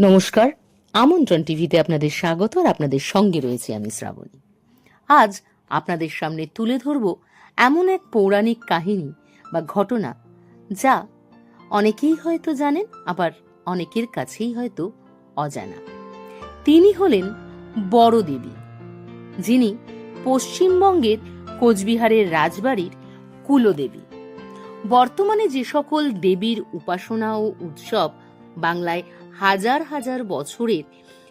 নমস্কার, আমন্ত্রণ টিভিতে আপনাদের স্বাগত আর আপনাদের সঙ্গে রয়েছে আমি শ্রাবণী। আজ আপনাদের সামনে তুলে ধরব এমন এক পৌরাণিক কাহিনী বা ঘটনা যা অনেকেই হয়তো জানেন, আবার অনেকের কাছেই হয়তো অজানা। তিনি হলেন বড় দেবী যিনি পশ্চিমবঙ্গের কোচবিহারের রাজবাড়ির কুলদেবী। বর্তমানে যে সকল দেবীর উপাসনা ও উৎসব বাংলায় হাজার হাজার বছরের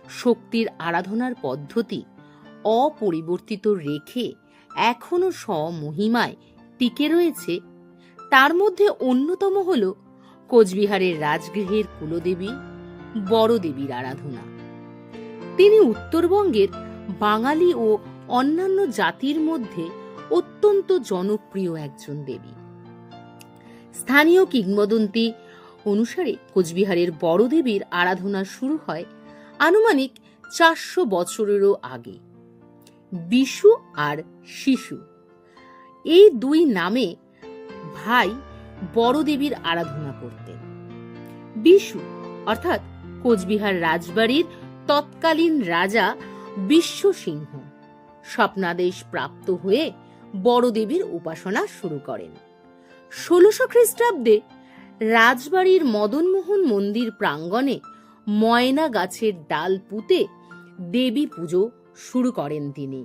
শক্তির আরাধনার পদ্ধতি অপরিবর্তিত রেখে এখনও স্বমহিমায় টিকে রয়েছে, তার মধ্যে অন্যতম হল কোচবিহারের রাজগৃহের কুলদেবী বড়দেবীর আরাধনা। তিনি উত্তরবঙ্গের বাঙালি ও অন্যান্য জাতির মধ্যে অত্যন্ত জনপ্রিয় একজন দেবী। স্থানীয় কিংবদন্তি অনুসারে কোচবিহারের বড় দেবীর আরাধনা শুরু হয় আনুমানিক চারশো বছরেরও আগে। বিশু আর শিশু। এই দুই নামে ভাই বড় দেবীর আরাধনা করতেন। বিশু, অর্থাৎ কোচবিহার রাজবাড়ির তৎকালীন রাজা বিশ্ব সিংহ স্বপ্নাদেশ প্রাপ্ত হয়ে বড় দেবীর উপাসনা শুরু করেন। ষোলশো খ্রিস্টাব্দে রাজবাড়ির মদনমোহন মন্দির প্রাঙ্গণে ময়না গাছের ডাল পুঁতে দেবী পুজো শুরু করেন তিনি।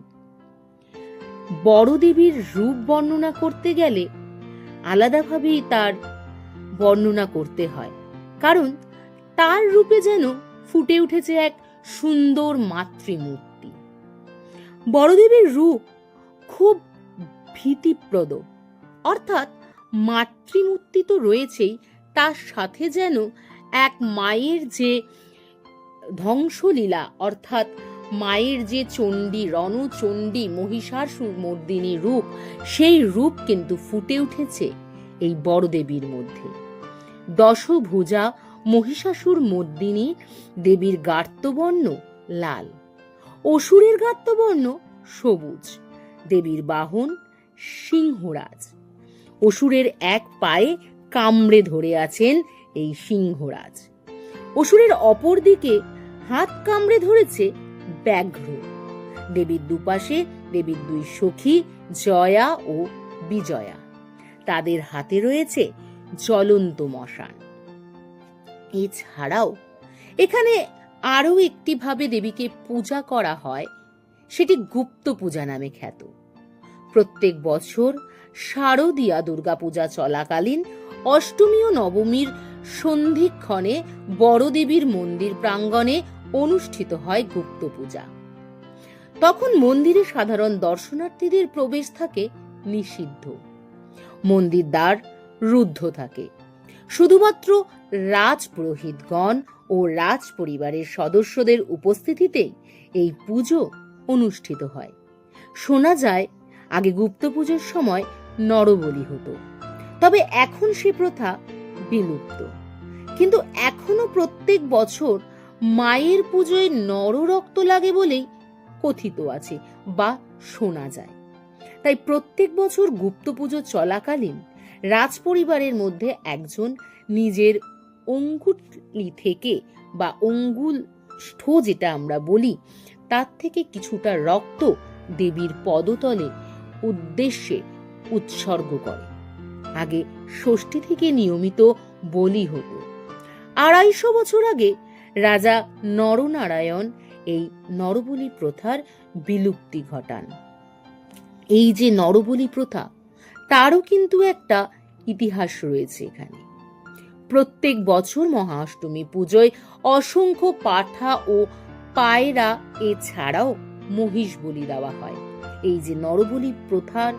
বড় দেবীর রূপ বর্ণনা করতে গেলে আলাদাভাবেই তার বর্ণনা করতে হয়, কারণ তার রূপে যেন ফুটে উঠেছে এক সুন্দর মাতৃমূর্তি। বড়দেবীর রূপ খুব ভীতিপ্রদ, অর্থাৎ মাতৃমূর্তি তো রয়েছেই, তার সাথে যেন এক মায়ের যে ধ্বংসলীলা, অর্থাৎ মায়ের যে চণ্ডী, রণচণ্ডী মহিষাসুর মর্দিনী রূপ, সেই রূপ কিন্তু ফুটে উঠেছে এই বড়দেবীর মধ্যে। দশভুজা মহিষাসুর মর্দিনী দেবীর গার্তবর্ণ লাল। অসুরের গার্তবর্ণ সবুজ। দেবীর বাহন সিংহরাজ। অসুরের এক পায়ে কামড়ে ধরে আছেন এই সিংহরাজ। অসুরের অপর দিকে হাত কামড়ে ধরেছে ব্যাঘ্র। দেবীর দুপাশে দেবীর দুই সখী জয়া ও বিজয়া। তাদের হাতে রয়েছে জ্বলন্ত মশান। এছাড়াও এখানে আরও একটি ভাবে দেবীকে পূজা করা হয়, সেটি গুপ্ত পূজা নামে খ্যাত। প্রত্যেক বছর শারদীয়া দুর্গাপূজা চলাকালীন অষ্টমী ও নবমীর সন্ধিক্ষণে বড়দেবীর মন্দির প্রাঙ্গণে অনুষ্ঠিত হয় গুপ্ত পূজা। তখন মন্দিরে সাধারণ দর্শনার্থীদের প্রবেশ থাকে নিষিদ্ধ। মন্দির দ্বার রুদ্ধ থাকে। শুধুমাত্র রাজপুরোহিতগণ ও রাজ পরিবারের সদস্যদের উপস্থিতিতেই এই পুজো অনুষ্ঠিত হয়। শোনা যায় আগে গুপ্ত পুজোর সময় নরবলি হতো। তবে এখন সে প্রথা বিলুপ্ত। কিন্তু এখনও প্রত্যেক বছর মায়ের পুজোয় নররক্ত লাগে বলেই কথিত আছে বা শোনা যায়। তাই প্রত্যেক বছর গুপ্ত পুজো চলাকালীন রাজপরিবারের মধ্যে একজন নিজের অঙ্গুলি থেকে বা অঙ্গুল যেটা আমরা বলি, তার থেকে কিছুটা রক্ত দেবীর পদতলে উদ্দেশ্যে উৎসর্গ করে। আগে ষষ্ঠী থেকে নিয়মিত বলি হতো। আড়াইশো বছর আগে রাজা নরনারায়ণ এই নরবলি প্রথার বিলুপ্তি ঘটান। এই যে নরবলি প্রথা, তারও কিন্তু একটা ইতিহাস রয়েছে এখানে। প্রত্যেক বছর মহা অষ্টমী পুজোয় অসংখ্য পাঠা ও পায়রা এছাড়াও মহিষ বলি দেওয়া হয়। এই যে নরবলি প্রথার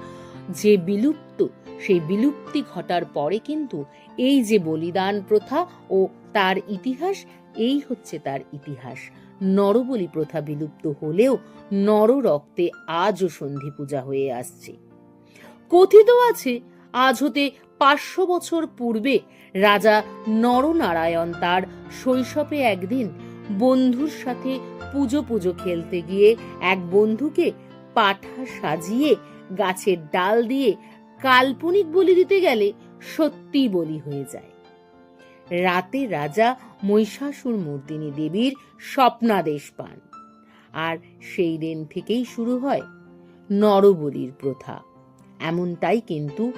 যে বিলুপ্ত, সেই বিলুপ্তি ঘটার পরে কিন্তু এই যে বলিদান প্রথা ও তার ইতিহাস, এই হচ্ছে তার ইতিহাস। নরবলি প্রথা বিলুপ্ত হলেও নর রক্তে আজও সন্ধি পূজা হয়ে আসছে। কথিত আছে, আজ হতে পাঁচশো বছর পূর্বে রাজা নরনারায়ণ তার শৈশবে একদিন বন্ধুর সাথে পুজো পুজো খেলতে গিয়ে এক বন্ধুকে পাঠা সাজিয়ে, গাছের ডাল দিয়ে কাল্পনিক বলি দিতে গেলে সত্যি বলি হয়ে যায়। রাতে রাজা মহিষাসুর মূর্তিনী দেবীর স্বপ্নাদেশ পান। আর সেই দিন থেকেই শুরু হয় নরবলির প্রথা। এমনটাই কিন্তু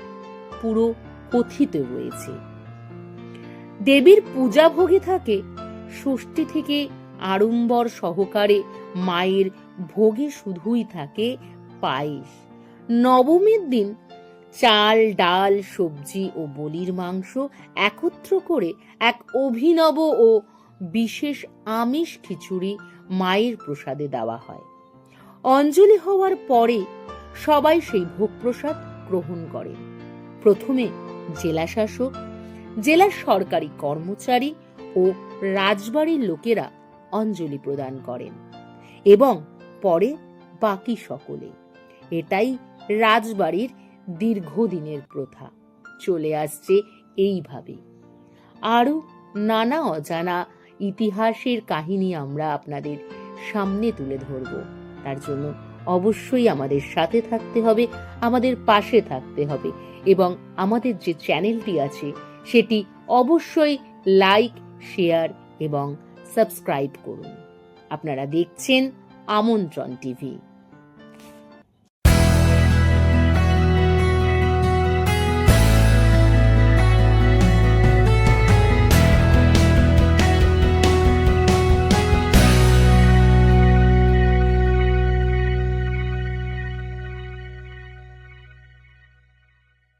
পুরো কথিত রয়েছে। দেবীর পূজা ভোগে থাকে ষষ্ঠী থেকে আড়ম্বর সহকারে মায়ের ভোগে শুধুই থাকে পায়েস। নবমীর দিন চাল, ডাল, সবজি ও বলির মাংস একত্র করে এক অভিনব ও বিশেষ আমিষ খিচুড়ি মায়ের প্রসাদে দেওয়া হয়। অঞ্জলি হওয়ার পরে সবাই সেই ভোগ প্রসাদ গ্রহণ করে প্রথমে জেলা শাসক জেলার সরকারি কর্মচারী ও রাজবাড়ির লোকেরা অঞ্জলি প্রদান করেন এবং পরে বাকি সকলে। এটাই রাজবাড়ির দীর্ঘদিনের প্রথা। চলে আসছে এইভাবে। আরও নানা অজানা ইতিহাসের কাহিনী আমরা আপনাদের সামনে তুলে ধরব। তার জন্য অবশ্যই আমাদের সাথে থাকতে হবে, আমাদের পাশে থাকতে হবে এবং আমাদের যে চ্যানেলটি আছে, সেটি অবশ্যই লাইক, শেয়ার এবং সাবস্ক্রাইব করুন। আপনারা দেখছেন আমন্ত্রণ টিভি।